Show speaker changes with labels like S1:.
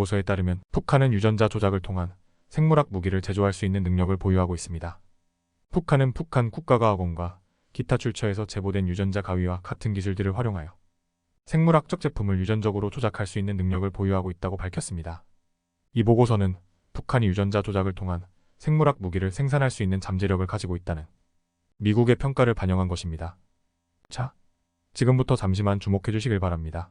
S1: 보고서에 따르면 북한은 유전자 조작을 통한 생물학 무기를 제조할 수 있는 능력을 보유하고 있습니다. 북한은 북한 국가과학원과 기타 출처에서 제보된 유전자 가위와 같은 기술들을 활용하여 생물학적 제품을 유전적으로 조작할 수 있는 능력을 보유하고 있다고 밝혔습니다. 이 보고서는 북한이 유전자 조작을 통한 생물학 무기를 생산할 수 있는 잠재력을 가지고 있다는 미국의 평가를 반영한 것입니다. 자, 지금부터 잠시만 주목해 주시길 바랍니다.